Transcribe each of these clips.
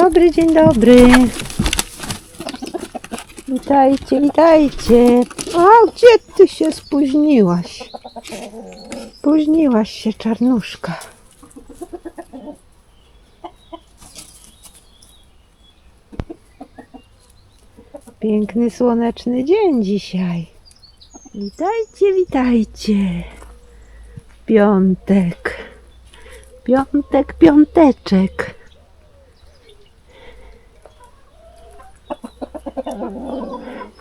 Dobry, dzień dobry. Witajcie, witajcie. O, gdzie ty się spóźniłaś? Spóźniłaś się, czarnuszka. Piękny, słoneczny dzień dzisiaj. Witajcie, witajcie. Piątek. Piątek, piąteczek.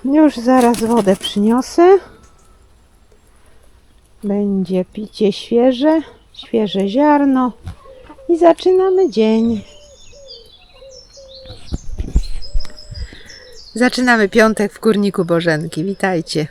Już zaraz wodę przyniosę. Będzie picie świeże, świeże ziarno i zaczynamy dzień. Zaczynamy piątek w kurniku Bożenki. Witajcie.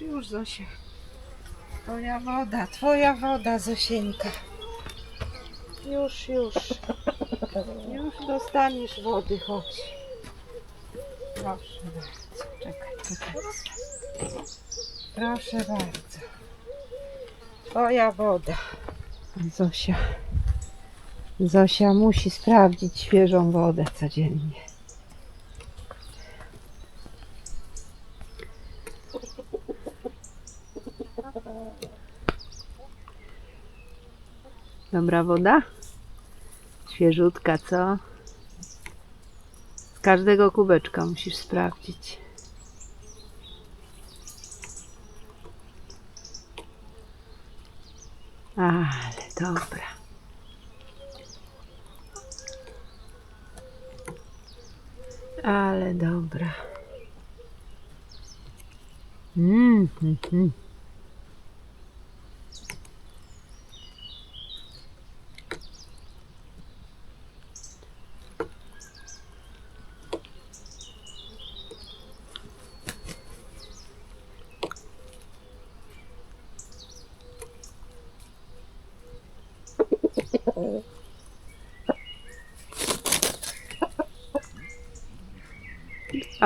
Już, już, Zosia. Twoja woda, twoja woda, Zosieńka. Już, już. Już dostaniesz wody, chodź. Proszę bardzo. Czekaj, czekaj. Proszę bardzo. Twoja woda. Zosia. Zosia musi sprawdzić świeżą wodę codziennie. Dobra woda? Świeżutka, co? Z każdego kubeczka musisz sprawdzić. Ale dobra. Ale dobra. Mm, mm, mm.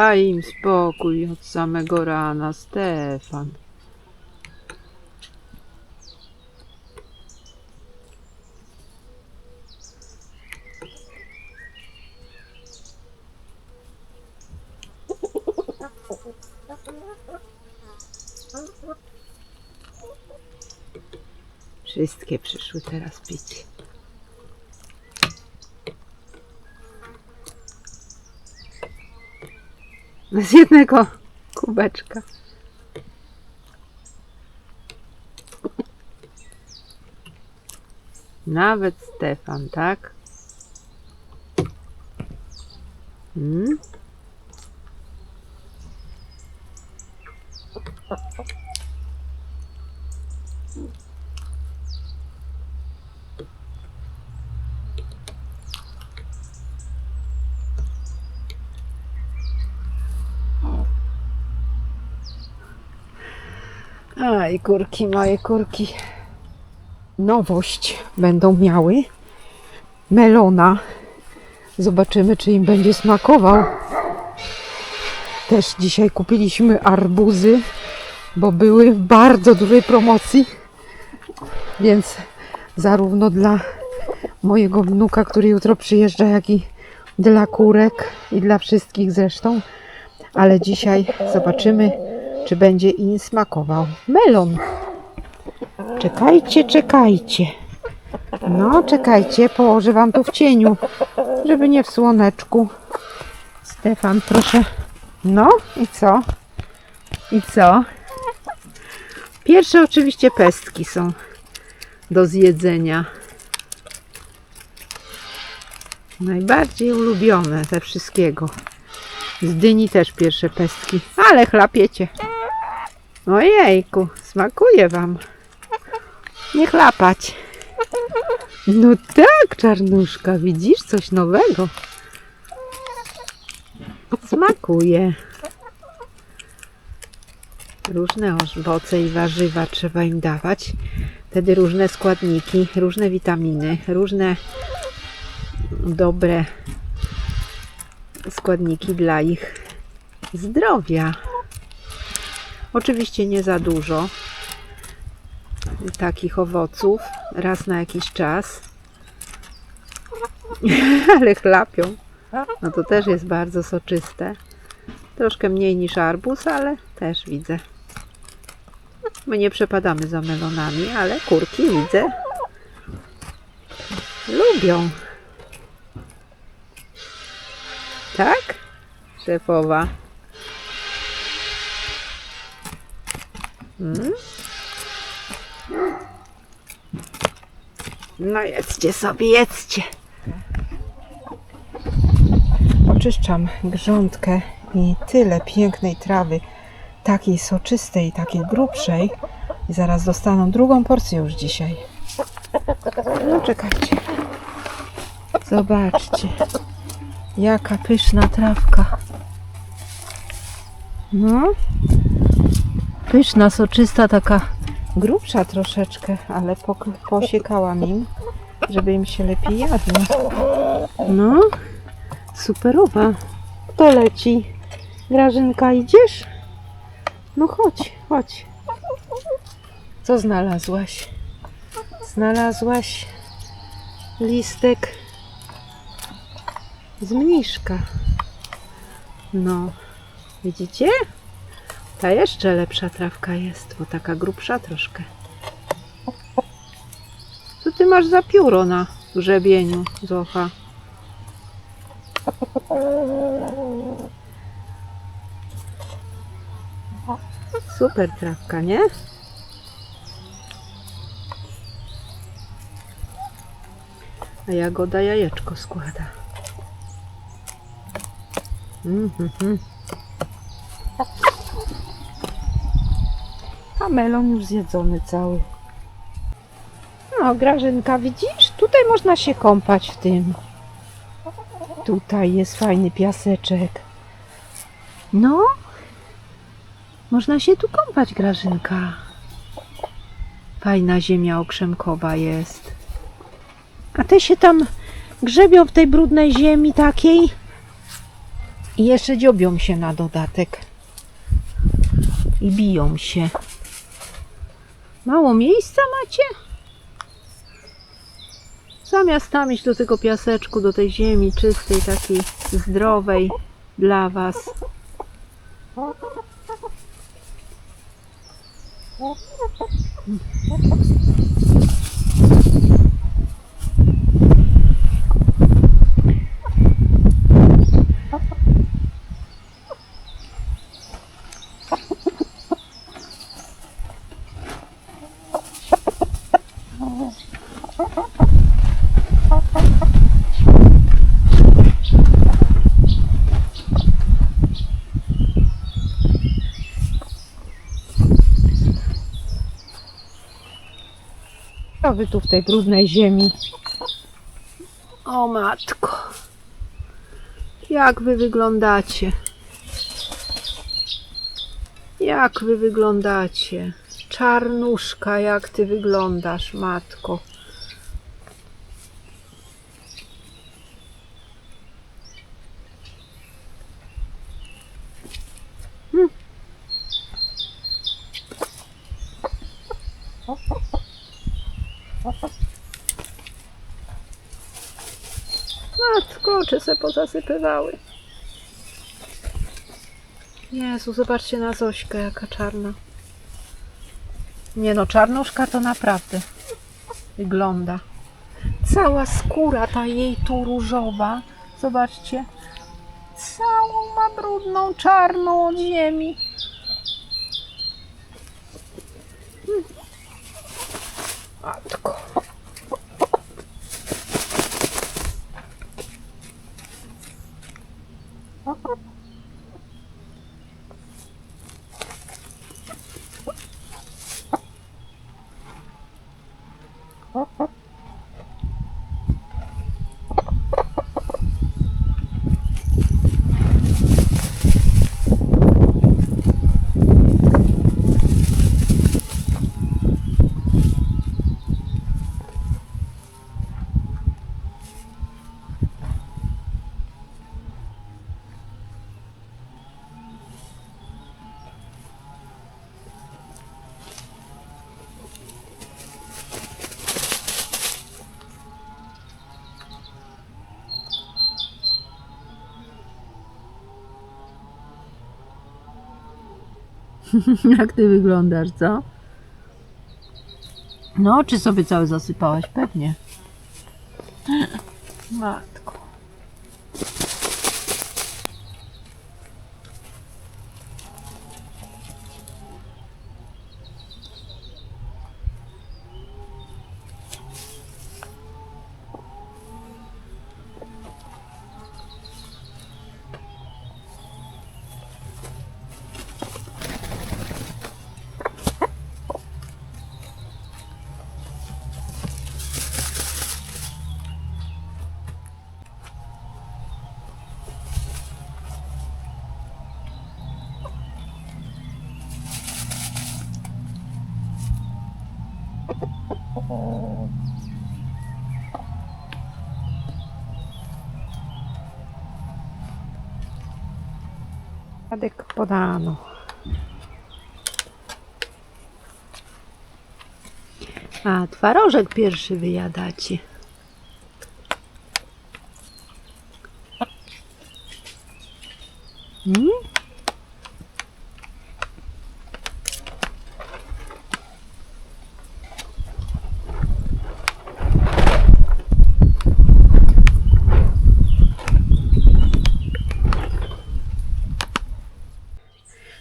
A im spokój od samego rana, Stefan. Wszystkie przyszły teraz pić. Z jednego kubeczka. Nawet Stefan, tak? Hmm? Kurki, moje kurki. Nowość będą miały. Melona. Zobaczymy, czy im będzie smakował. Też dzisiaj kupiliśmy arbuzy, bo były w bardzo dużej promocji. Więc zarówno dla mojego wnuka, który jutro przyjeżdża, jak i dla kurek i dla wszystkich zresztą. Ale dzisiaj zobaczymy, czy będzie im smakował melon. Czekajcie, czekajcie. No, czekajcie, położę wam tu w cieniu, żeby nie w słoneczku. Stefan, proszę. No i co? I co? Pierwsze oczywiście pestki są do zjedzenia. Najbardziej ulubione ze wszystkiego. Z dyni też pierwsze pestki, ale chlapiecie. Ojejku, smakuje wam. Nie chlapać. No tak, czarnuszka, widzisz coś nowego. Smakuje. Różne owoce i warzywa trzeba im dawać. Wtedy różne składniki, różne witaminy, różne dobre składniki dla ich zdrowia. Oczywiście nie za dużo takich owoców raz na jakiś czas. Ale chlapią. No to też jest bardzo soczyste. Troszkę mniej niż arbuz, ale też widzę. My nie przepadamy za melonami, ale kurki widzę. Lubią. Tak? Szefowa. Mm? No jedzcie sobie, jedzcie. Oczyszczam grządkę i tyle pięknej trawy, takiej soczystej, takiej grubszej. I zaraz dostaną drugą porcję już dzisiaj. No czekajcie. Zobaczcie. Jaka pyszna trawka. No. Pyszna, soczysta, taka grubsza troszeczkę, ale pok- posiekałam im, żeby im się lepiej jadło. No, superowa. To leci. Grażynka, idziesz? No chodź, chodź. Co znalazłaś? Znalazłaś listek z mniszka. No, widzicie? Ta jeszcze lepsza trawka jest, bo taka grubsza troszkę. Co ty masz za pióro na grzebieniu, Zocha? Super trawka, nie? A jagoda jajeczko składa. A melon już zjedzony cały. No, Grażynka, widzisz? Tutaj można się kąpać w tym. Tutaj jest fajny piaseczek. No, można się tu kąpać, Grażynka. Fajna ziemia okrzemkowa jest. A te się tam grzebią w tej brudnej ziemi takiej i jeszcze dziobią się na dodatek. I biją się. Mało miejsca macie? Zamiast tam iść do tego piaseczku, do tej ziemi czystej, takiej zdrowej dla Was. Tu w tej brudnej ziemi. O matko. Jak wy wyglądacie? Jak wy wyglądacie? Czarnuszka, jak ty wyglądasz, matko. Hm. Matko, czy se pozasypywały? Jezu, zobaczcie na Zośkę, jaka czarna. Nie no, czarnuszka to naprawdę wygląda. Cała skóra ta jej tu różowa. Zobaczcie. Całą ma brudną, czarną od ziemi. Matko. ¡Ja, ja! Jak ty wyglądasz, co? No, czy sobie cały zasypałaś? Pewnie. Matko. Radek podano. A, twarożek pierwszy wyjadacie. Mm?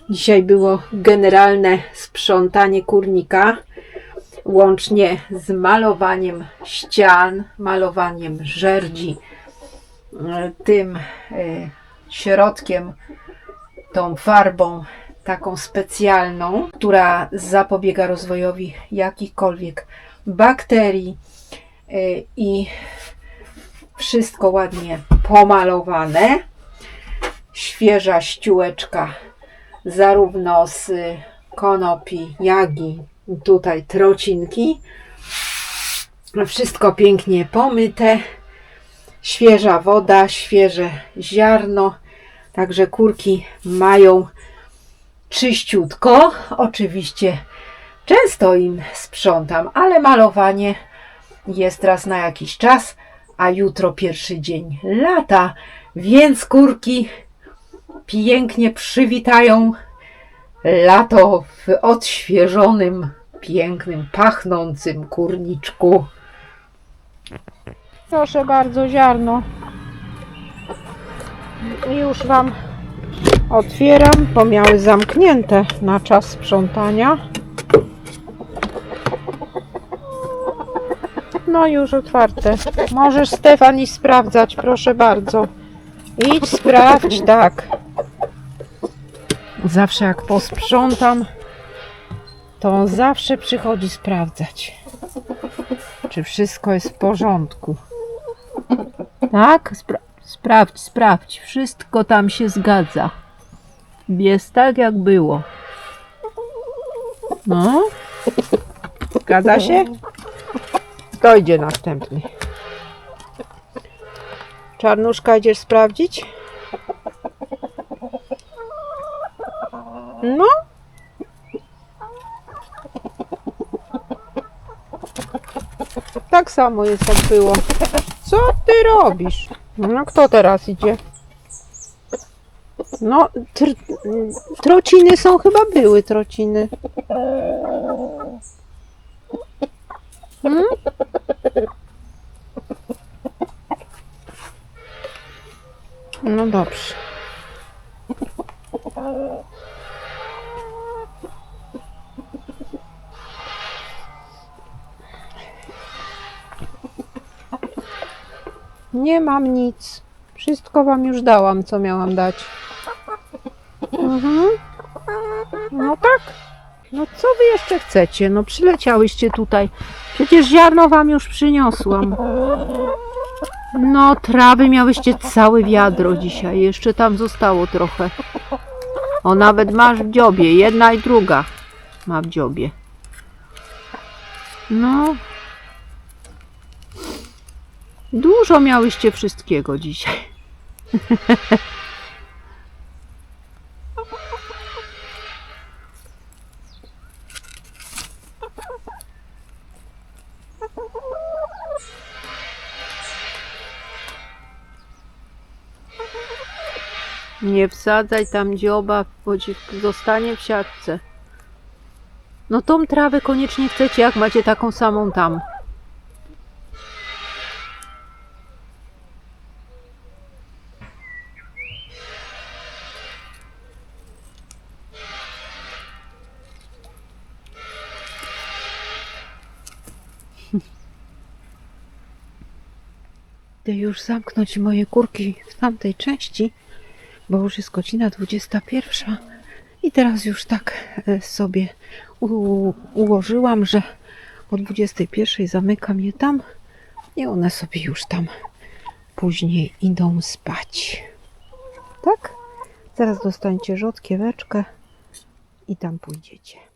Dzisiaj było generalne sprzątanie kurnika, łącznie z malowaniem ścian, malowaniem żerdzi, e, tym e, środkiem, tą farbą taką specjalną, która zapobiega rozwojowi jakichkolwiek bakterii e, i wszystko ładnie pomalowane. Świeża ściółeczka zarówno z konopi, jagi, tutaj trocinki. Wszystko pięknie pomyte. Świeża woda, świeże ziarno. Także kurki mają czyściutko. Oczywiście często im sprzątam, ale malowanie jest raz na jakiś czas, a jutro pierwszy dzień lata, więc kurki pięknie przywitają lato w odświeżonym, pięknym, pachnącym kurniczku. Proszę bardzo, ziarno. Już Wam otwieram, bo miały zamknięte na czas sprzątania. No już otwarte. Możesz Stefani sprawdzać, proszę bardzo. Idź sprawdź, tak. Zawsze jak posprzątam, to on zawsze przychodzi sprawdzać, czy wszystko jest w porządku. Tak? Spra- sprawdź, sprawdź. Wszystko tam się zgadza. Jest tak, jak było. No? Zgadza się? To idzie następny. Czarnuszka, idziesz sprawdzić? No. Tak samo jest jak było. Co ty robisz? No kto teraz idzie? No, tr trociny są chyba były trociny. Hmm? No dobrze. Nie mam nic. Wszystko wam już dałam, co miałam dać. Mhm. No tak. No co wy jeszcze chcecie? No przyleciałyście tutaj. Przecież ziarno wam już przyniosłam. No trawy miałyście całe wiadro dzisiaj. Jeszcze tam zostało trochę. O, nawet masz w dziobie. Jedna i druga ma w dziobie. No. Dużo miałyście wszystkiego dzisiaj. Nie wsadzaj tam dzioba, bo ci zostanie w siatce. No tą trawę koniecznie chcecie, jak macie taką samą tam. Idę już zamknąć moje kurki w tamtej części, bo już jest godzina 21. I teraz już tak e, sobie ułożyłam, że o 21 zamykam je tam i one sobie już tam później idą spać. Tak? Zaraz dostańcie rzodkieweczkę i tam pójdziecie.